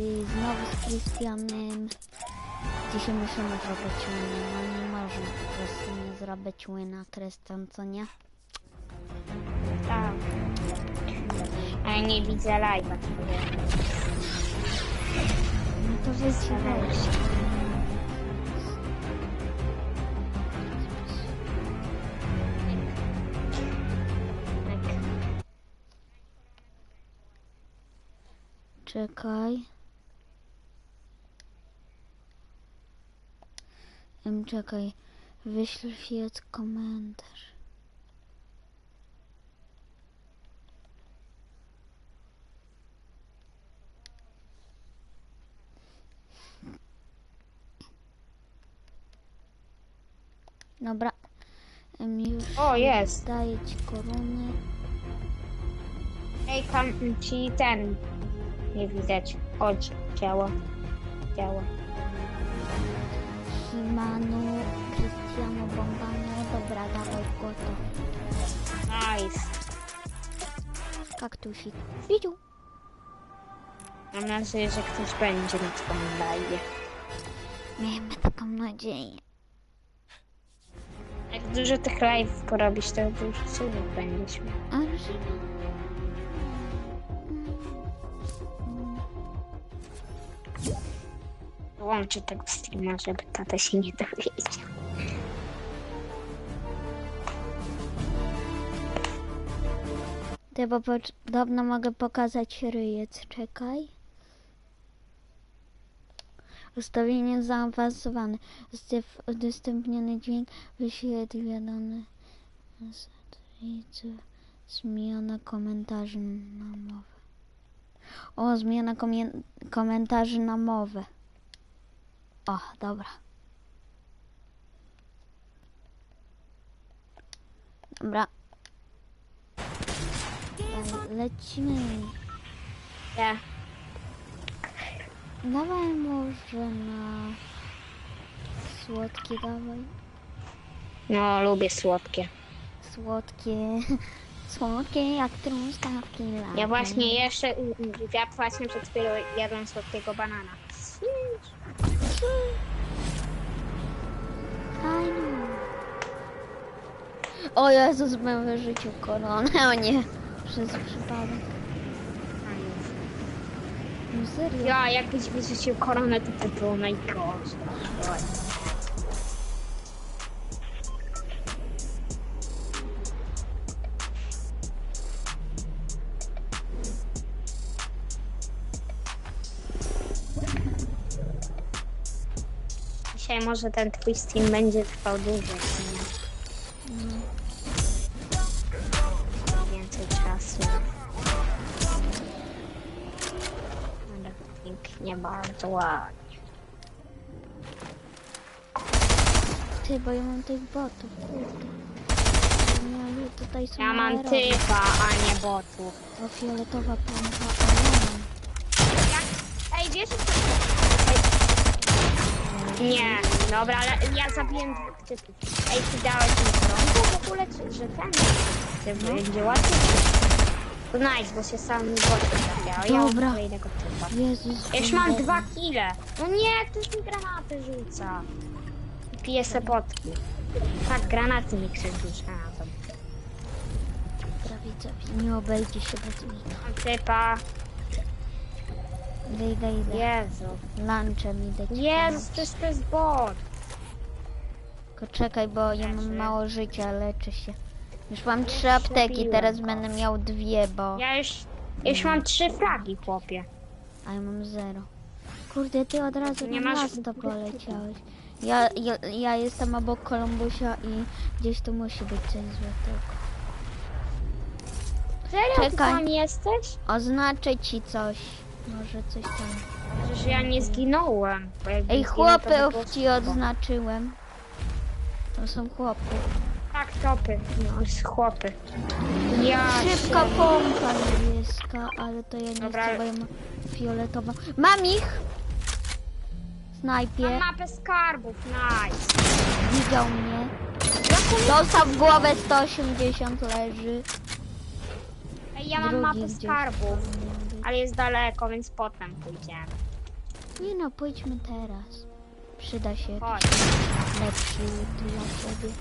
I znowu z Krystianem. Dzisiaj musimy zrobić wina. No nie można po prostu nie zrobić wina, Krystian, co nie? Tak. Ale nie widzę live'a. No to wyjdźcie weź. Czekaj. Em, czekaj. Wyślij komentarz. Dobra. Em, już O, jest. daję ci koronę. Ej, tam ci ten nie widać. Chodź, działa. Działa. Himanu, Cristiano Bombano. Dobra, dawaj go to. Nice. Kaktusik. Widziu. Mam nadzieję, że ktoś będzie na twoim live. Miejmy taką nadzieję. Jak dużo tych live porobisz, to dużo słów będziesz miał. Ale że... Łączę tego streama, żeby tata się nie dowiedział. Bo podobno mogę pokazać ryjec. Czekaj. Ustawienie zaawansowane. Udostępniony dźwięk wyświetlony. Zmiana komentarzy na mowę. O, zmiana komentarzy na mowę. O, dobra. Dobra. Daj, Lecimy. Ja. Dawaj może na słodkie dawaj. No, lubię słodkie. Słodkie. Słodkie jak truskawki Ja właśnie jeszcze, ja właśnie przed chwilą jadłem słodkiego banana. O Jezus, bym wyrzucił koronę. O nie. Przez przypadek. No serio. Ja, jakbyś wyrzucił koronę, to by było najgorsze. Dzisiaj może ten twój stream będzie trwał dłużej, co nie? Więcej czasu. Ale pięknie, bardzo ładnie. Ty, bo ja mam tych botów, kurde. Nie, tutaj są Ja mam aeroby. typa, a nie botów. O, fioletowa pompa, a ja mam. Jak? Ej, wiesz, że... Nie, dobra, ale ja zabiłem dwóch typów. Ej, ty dałeś mi koronkę w ogóle, czy że ten? Czy będzie łatwiej? To nice, bo się sam boty zabiał. Ja Dobra. mam kolejnego typa. Jezus. Ja już mam Boże. dwa kile. No nie, ktoś mi granaty rzuca. Piję se potki. Tak, granaty mi. A, to Prawie zabi- Nie obejdzie się bez mnie. Mam typa. Idę, idę, idę. Jezu. Lunchem idę ci Jezus, pomóc. to jest, to jest bot. Tylko czekaj, bo ja mam mało życia, leczę się. Już mam trzy apteki, teraz go. będę miał dwie, bo... Ja już, już mam trzy flagi, chłopie. A ja mam zero. Kurde, ty od razu Nie na masz- miasto poleciałeś. Ja, ja, ja jestem obok Kolumbusia i gdzieś tu musi być coś złotego. Serio, ty Czekaj. tam jesteś? Oznaczę ci coś. Może coś tam. Przecież ja nie zginąłem. bo jakbym Ej, zginął, to by było chłopów ci spoko. odznaczyłem. To są chłopy. Tak, topy. No, z chłopy. Ja Szybka się- pompa niebieska, ale to ja nie Dobra. chcę, bo ja mam fioletową. Mam ich! Mam Snajpie, mapę skarbów, nice. widział mnie. Dostał w głowę 180 leży. Ej, ja mam Drugi mapę gdzieś. skarbów. Ale jest daleko, więc potem pójdziemy. Nie no, pójdźmy teraz. Przyda się Chodź. lepszy dla ciebie.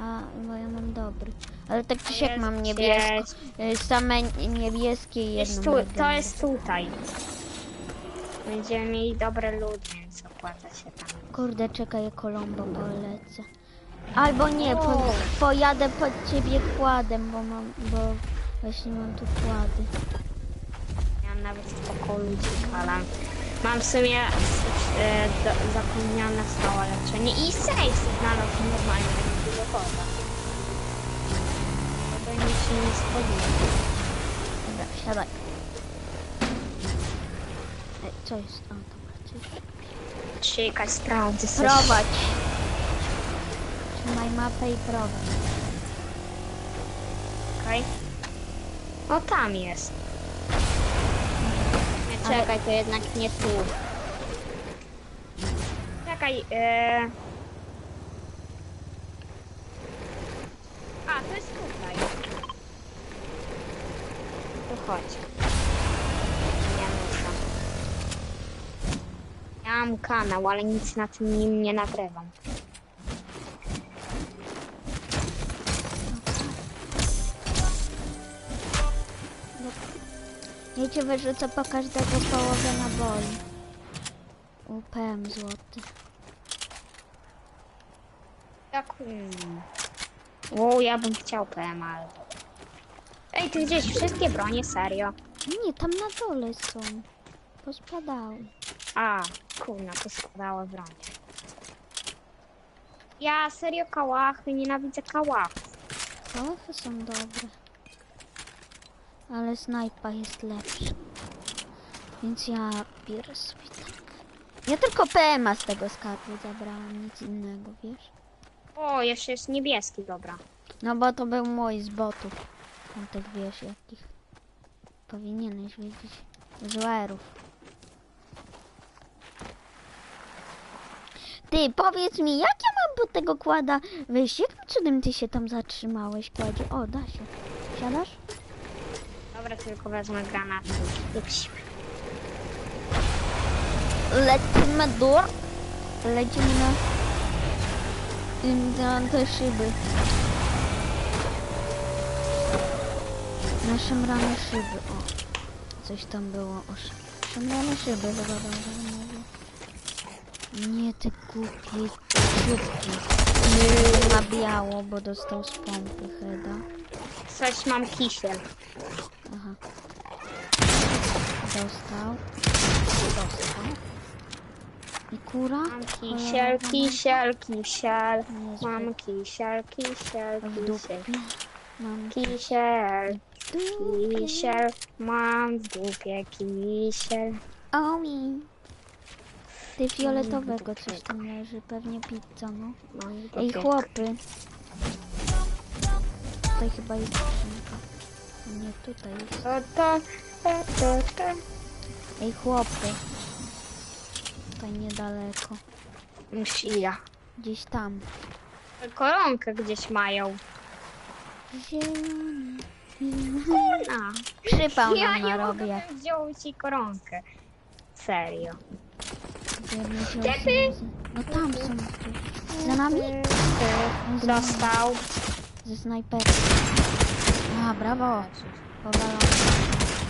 A, bo ja mam dobry. Ale tak czy siak Jest, mam niebiesko. Y, Same niebieskie i Jest jedną tu, to legendę. jest tutaj. Będziemy mieli dobre lud, więc opłaca się tam. Kurde, czekaj, Kolombo polecę. Albo nie, po, pojadę pod ciebie kładem, bo mam, bo właśnie mam tu kłady. Nawet spoko ludzi palam. Mam w sumie e, do, zapomniane stałe leczenie i safe znalazł normalnie do woda. To nic się nie spodziewa. Dobra, siadaj. Ej, co jest? A, dobra, coś. Czekaj, sprawdzę coś. Prowadź. Trzymaj mapę i prowadź. Okej. O, tam jest. Czekaj, to jednak nie tu. Czekaj, e... A, to jest tutaj. Tu chodź. Muszę. Ja mam kanał, ale nic na tym nim nie nagrywam. Ja cię wyrzucę po każdego połowę naboi. UPM złoty. Jak... Hmm. O, ja bym chciał PM, ale... Ej, ty gdzieś wszystkie bronie, serio? Nie, tam na dole są. Pospadały. A, kurna, to składało bronie. Ja serio kałachy, nienawidzę kałachów. Kałachy są dobre. Ale snajpa jest lepsza. Więc ja biorę sobie tak. Ja tylko PMA z tego skarbu zabrałam, nic innego, wiesz? O, jeszcze jest niebieski, dobra. No bo to był mój z botów. Tamtych wiesz jakich. Powinieneś wiedzieć. Żuerów. Ty, powiedz mi, jak ja mam po tego kłada wyjść? Jakim cudem ty się tam zatrzymałeś, kładzie? O, da się. Siadasz? Dobra, tylko wezmę granaty. Lecimy. Lecimy dur. Lecimy na... na te szyby. Na szemrane szyby, o. Coś tam było o szy- szemrane szyby, chyba dobrze mówię. Nie, ty głupie dzióbki. Ma biało, bo dostał z pompy Heda. Coś mam kisiel. Aha. Dostał. Dostał. I kura? Mam kisiel, kisiel, kisiel. Mam kisiel, kisiel, kisiel. Mam Kisiel, kisiel. Mam w dupie kisiel. Omi. Ty fioletowego coś tam leży, pewnie pizza, no. Ej, chłopy. Tutaj chyba jest tutaj jest. To, to, to, to, to. Ej, chłopy. Tutaj niedaleko. Msija. Gdzieś tam. Koronkę gdzieś mają. Zielony. A. Przypał Ja nam nie narobię. mogę wziął ci koronkę. Serio. Osądzy. No tam są. Za nami? Dostał. Ze snajperem. A, brawo. Powalony.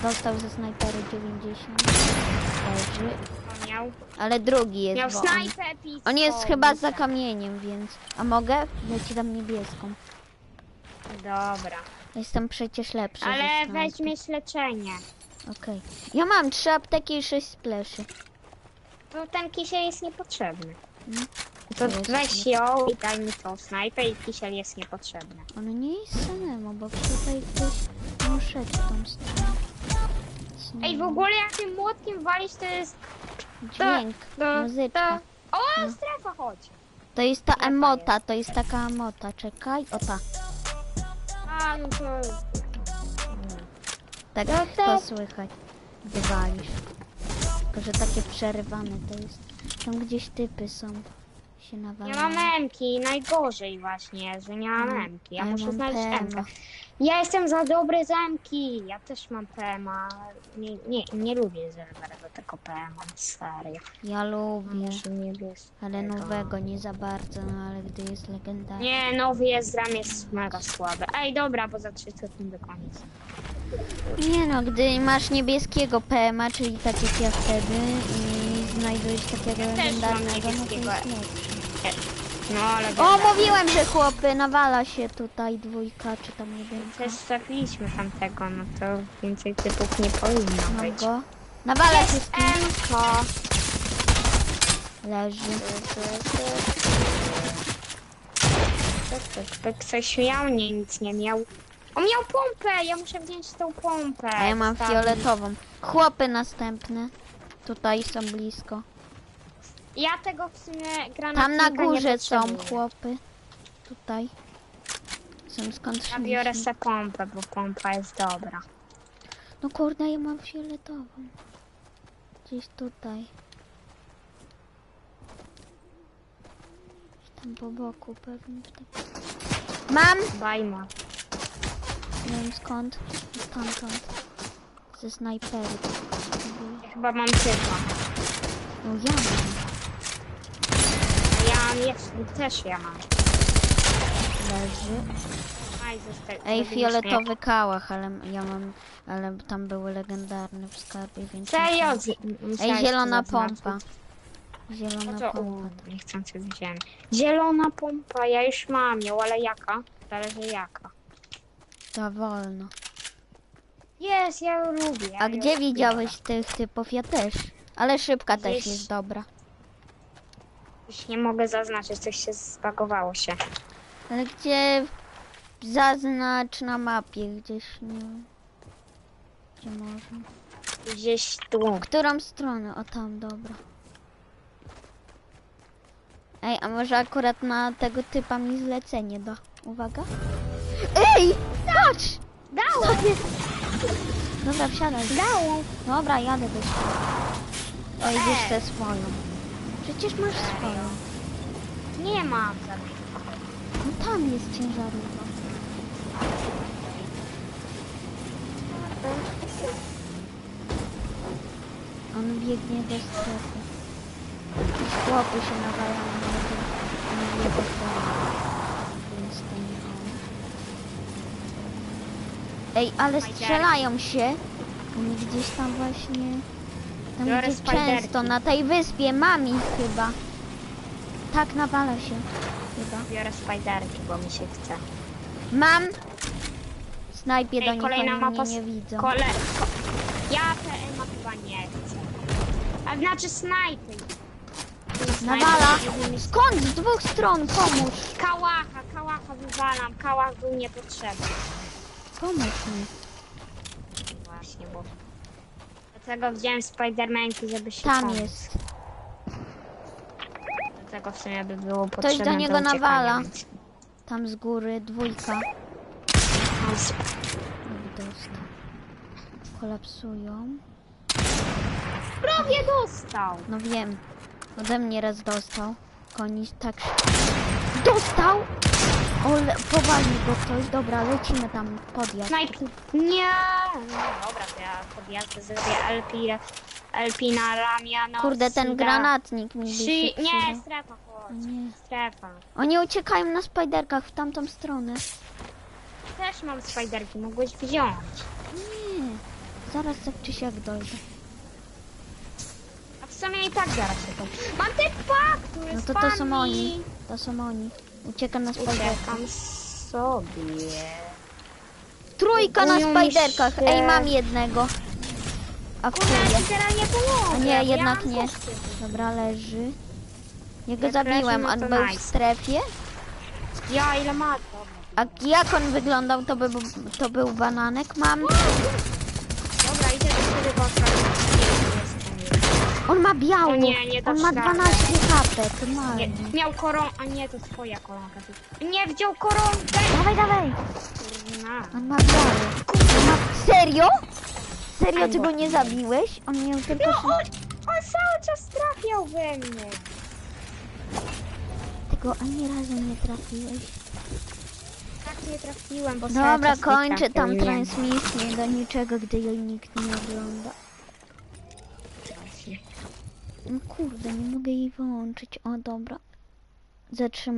Dostał ze snajpery 90. Leży. On miał, Ale drugi jest, miał bo on, snajpę on jest chyba za kamieniem, więc... A mogę? Ja ci dam niebieską. Dobra. Jestem przecież lepszy. ze Ale snajpy. weźmiesz leczenie. Okej. Ja mam trzy apteki i sześć spleszy. No ten kisiel jest niepotrzebny. To To weź ją i daj mi tą snajpę i kisiel jest niepotrzebny. Ono nie jest samemu, bo tutaj ktoś szedł w tą stronę. Ej, w ogóle jak tym młotkiem walisz, to jest... Dźwięk, to- muzyczka. O, strefa, chodź. To jest ta emota, to jest taka emota. Czekaj, o ta. A, no to... Tak No to to- słychać, gdy walisz. Tylko, że takie przerywane to jest. Tam gdzieś typy są. Się. Nie mam emki, najgorzej właśnie, że nie mam Mm, emki. Ja a ja muszę mam znaleźć PMA. emkę. Ja jestem za dobry z emki. Ja też mam PMA. Nie, nie, nie lubię zerwerego tego PMA, serio. Ja lubię, Może ale nowego nie za bardzo, no ale gdy jest legendarny. Nie, nowy jest ram jest mega słaby. Ej, dobra, bo za 3 sekundy koniec. Nie no, gdy masz niebieskiego PMA, czyli tak jak ja wtedy i znajdujesz takiego mam legendarnego, no to niebieskiego. jest. No, ale... O, mówiłem, że chłopy, nawala się tutaj dwójka, czy tam jedynka. Też trafiliśmy tamtego, no to więcej typów nie powinno Mam być. go. Nawala się z kim? emko. Leży. Ktoś miał, nie, nic nie miał. On miał pompę, ja muszę wziąć tą pompę. A ja mam Wstawić. fioletową. Chłopy następne. Tutaj są blisko. Ja tego w sumie granatnika Tam na nie górze są potrzebuję. chłopy. Tutaj. Są skąd Ja biorę se pompę, bo pompa jest dobra. No kurde, ja mam fioletową. Gdzieś tutaj. Tam po boku pewnie. Tak. Mam! Bajma. Nie wiem skąd. Stamtąd. Ze snajpery. Ja chyba mam typa. No ja mam. Też ja mam. Leży. Aj, zostań. Ej, fioletowy kałach, ale ja mam... Ale tam były legendarne w skarbie, więc... Serio? z- Ej, zielona to pompa. No Zielona to, pompa. u, niechcący wziąłem. Zielona pompa, ja już mam ją, ale jaka? Zależy jaka. Za wolno. Jest, ja ją lubię. ja A ją gdzie lubię. widziałeś tych typów? Ja też. Ale szybka też Gdzieś- jest dobra. Już nie mogę zaznaczyć, coś się zbagowało się. Ale gdzie zaznacz na mapie gdzieś nie gdzie można. Gdzieś tu. Którą stronę? O tam, dobra. Ej, a może akurat na tego typa mi zlecenie da. Uwaga. Ej! Patrz! Dało! Dobra, wsiadaj. Dało! Dobra, jadę do Ej. wiesz te swoją. Przecież masz swoją. Nie mam żadnej. No tam jest ciężarówka. On biegnie do strefy. Jakieś chłopy się nawalają na na jego stronę. Więc to nie on. Ej, ale strzelają się. Oni gdzieś tam właśnie... Tam Biorę gdzie spajderki. często, na tej wyspie, mam ich chyba. Tak, nawala się. Chyba. Biorę spajderki, bo mi się chce. Mam! Snajpie do Ej, nich, kolejna oni mapa. mnie nie widzą. Kole... Ko... Ja PMA chyba nie chcę. A znaczy snajpy. Nawala. Skąd? Z dwóch stron, pomóż! Kałacha, kałacha wywalam. Kałach był niepotrzebny. Pomóż mi. Właśnie, bo... Dlatego wziąłem Spidermanki, żeby się Tam pomóc. jest. Dlatego w sumie by było Ktoś potrzebne do niego uciekania, nawala. więc- Tam z góry, dwójka. Dostał. Kolapsują. Prawie dostał! No wiem. Ode mnie raz dostał. Koni tak... Dostał! O, le- powalił go ktoś. Dobra, lecimy tam, podjazd. Snajpi. Nie! No dobra, to ja podjadę zrobię LP, LP na ramię. Kurde, ten granatnik mi Trzy... Nie, strefa, chodź. Nie. Strefa. Oni uciekają na spajderkach w tamtą stronę. Też mam spiderki, mogłeś wziąć. Nie. Zaraz tak czy siak dojdę. A w sumie i tak zaraz się to... Mam typa, który No to to są oni. To są oni. Uciekam na spajderkach. Sobie. Trójka na spajderkach. się. Ej, mam jednego. Kurde, ja. A nie, jednak nie. Dobra, leży. Ja go Jak leży, zabiłem, no on to był w strefie. Ja, ile ma? Dobra. A jak on wyglądał, to, by, to był bananek. Mam. On ma białą. O nie, nie On ma rady. 12 HP. To nie, malnie. Miał koron... A nie, to twoja koronka. Nie, wziął koronkę! Dawaj, dawaj. Kurna. On ma biały. On ma... Serio? Serio, ty go nie zabiłeś? On miał tylko... No, on, on cały czas trafiał we mnie. go ani razu nie trafiłeś. Tak nie trafiłem, bo Dobra, cały czas nie kończę trafił, tam nie. transmisję do niczego, gdy jej nikt nie ogląda. No kurde, nie mogę jej wyłączyć. O, dobra. Zatrzymaj.